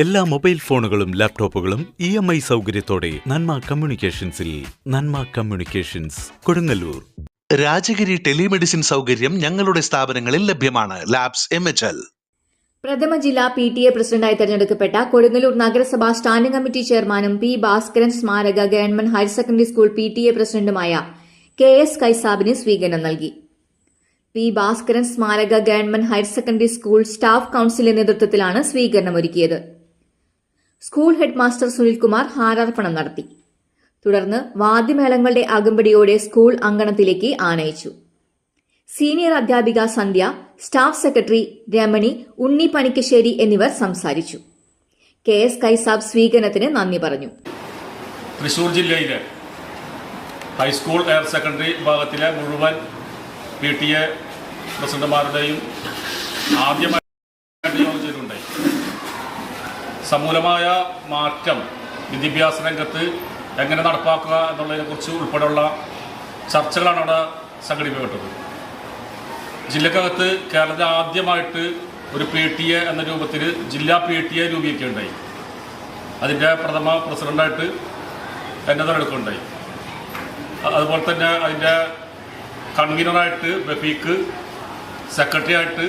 എല്ലാ മൊബൈൽ ഫോണുകളും ലാപ്ടോപ്പുകളും ഇ എം ഐ സൗകര്യത്തോടെ നന്മ കമ്മ്യൂണിക്കേഷൻസിൽ നന്മ കമ്മ്യൂണിക്കേഷൻസ് കൊടുങ്ങല്ലൂർ. രാജഗിരി ടെലിമെഡിസിൻ സൗകര്യം ഞങ്ങളുടെ സ്ഥാപനങ്ങളിൽ ലഭ്യമാണ്. Labs M H L. പ്രഥമ ജില്ലാ പി ടി എ പ്രസിഡന്റായി തെരഞ്ഞെടുക്കപ്പെട്ട കൊടുങ്ങല്ലൂർ നഗരസഭാ സ്റ്റാൻഡിംഗ് കമ്മിറ്റി ചെയർമാനും പി ഭാസ്കരൻ സ്മാരക government higher secondary school P T A പ്രസിഡന്റുമായ കെ എസ് കൈസാബിന് സ്വീകരണം നൽകി. പി ഭാസ്കരൻ സ്മാരക government higher secondary school staff കൌൺസിലിന്റെ നേതൃത്വത്തിലാണ് സ്വീകരണം ഒരുക്കിയത് സ്കൂൾ ഹെഡ് മാസ്റ്റർ സുനിൽകുമാർ ഹാരാർപ്പണം നടത്തി. തുടർന്ന് വാദ്യമേളങ്ങളുടെ അകമ്പടിയോടെ സ്കൂൾ അങ്കണത്തിലേക്ക് ആനയിച്ചു. സീനിയർ അധ്യാപിക സന്ധ്യ സ്റ്റാഫ് സെക്രട്ടറി രമണി ഉണ്ണി പണിക്കശ്ശേരി എന്നിവർ സംസാരിച്ചു. കെ എസ് കൈസാബ് സ്വീകരണത്തിന് നന്ദി പറഞ്ഞു. തൃശൂർ ജില്ലയിലെ ഹൈസ്കൂൾ ഹയർ സെക്കൻഡറി വിഭാഗത്തിലെ മുഴുവൻ പി ടി എ പ്രസിഡന്റുമാരുടെയും ആദ്യമായിട്ട് സമൂലമായ മാറ്റം വിദ്യാഭ്യാസ രംഗത്ത് എങ്ങനെ നടപ്പാക്കുക എന്നുള്ളതിനെക്കുറിച്ച് ഉൾപ്പെടെയുള്ള ചർച്ചകളാണ് അവിടെ സംഘടിപ്പിക്കപ്പെട്ടത്. ജില്ലക്കകത്ത് കേരളത്തിൽ ആദ്യമായിട്ട് ഒരു പി ടി എ എന്ന രൂപത്തിൽ ജില്ലാ പി ടി എ രൂപീകരിക്കുകയുണ്ടായി. അതിന്റെ പ്രഥമ പ്രസിഡന്റായിട്ട് എന്നെ തെരഞ്ഞെടുക്കുകയുണ്ടായി. അതുപോലെ തന്നെ അതിന്റെ കൺവീനറായിട്ട് ബഫീക്ക് സെക്രട്ടറി ആയിട്ട്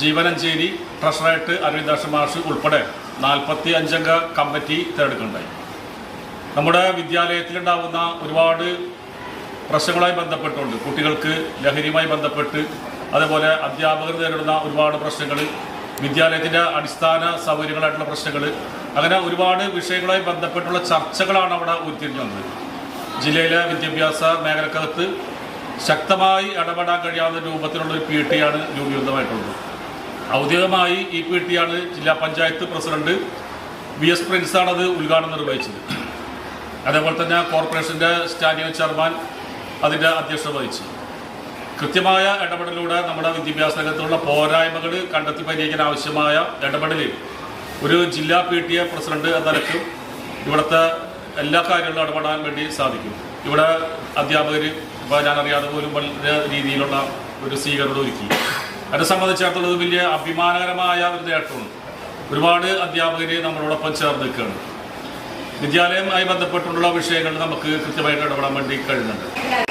ജീവനഞ്ചേരി ട്രഷറായിട്ട് അരവിന്ദാക്ഷ മാഷ് ഉൾപ്പെടെ നാൽപ്പത്തി അഞ്ചംഗ കമ്മിറ്റി തിരഞ്ഞെടുക്കുന്നുണ്ടായി നമ്മുടെ വിദ്യാലയത്തിലുണ്ടാവുന്ന ഒരുപാട് പ്രശ്നങ്ങളുമായി ബന്ധപ്പെട്ടുകൊണ്ട് കുട്ടികൾക്ക് ലഹരിയുമായി ബന്ധപ്പെട്ട് അതേപോലെ അധ്യാപകർ നേരിടുന്ന ഒരുപാട് പ്രശ്നങ്ങൾ വിദ്യാലയത്തിന്റെ അടിസ്ഥാന സൗകര്യങ്ങളായിട്ടുള്ള പ്രശ്നങ്ങൾ അങ്ങനെ ഒരുപാട് വിഷയങ്ങളുമായി ബന്ധപ്പെട്ടുള്ള ചർച്ചകളാണ് അവിടെ ഉരുത്തിരിഞ്ഞു വന്നത്. ജില്ലയിലെ വിദ്യാഭ്യാസ മേഖലക്കകത്ത് ശക്തമായി ഇടപെടാൻ കഴിയാവുന്ന രൂപത്തിലുള്ള ഒരു പി ആണ് രൂപീകൃതമായിട്ടുള്ളത്. ഔദ്യോഗികമായി ഈ പി ടി ആണ് ജില്ലാ പഞ്ചായത്ത് പ്രസിഡന്റ് വി എസ് ആണ് അത് ഉദ്ഘാടനം നിർവഹിച്ചത്. അതേപോലെ തന്നെ കോർപ്പറേഷന്റെ സ്റ്റാൻഡിംഗ് ചെയർമാൻ അതിന്റെ അധ്യക്ഷത വഹിച്ചു. കൃത്യമായ ഇടപെടലിലൂടെ നമ്മുടെ വിദ്യാഭ്യാസ രംഗത്തുള്ള പോരായ്മകൾ കണ്ടെത്തി പരിഹരിക്കാൻ ആവശ്യമായ ഇടപെടലിൽ ഒരു ജില്ലാ പി ടി എ പ്രസിഡന്റ് എന്ന ഇവിടുത്തെ എല്ലാ കാര്യങ്ങളും ഇടപെടാൻ വേണ്ടി സാധിക്കും. ഇവിടെ അധ്യാപകർ ഇപ്പോൾ ഞാനറിയാതെ പോലും വളരെ രീതിയിലുള്ള ഒരു സ്വീകരണം ഒരുക്കി എന്നെ സംബന്ധിച്ചിടത്തോളം വലിയ അഭിമാനകരമായ ഒരു നേട്ടമാണ്. ഒരുപാട് അധ്യാപകർ നമ്മളോടൊപ്പം ചേർന്ന് നിൽക്കുകയാണ്. വിദ്യാലയവുമായി ബന്ധപ്പെട്ടുള്ള വിഷയങ്ങൾ നമുക്ക് കൃത്യമായിട്ട് ഇടപെടാൻ വേണ്ടി കഴിയുന്നുണ്ട്.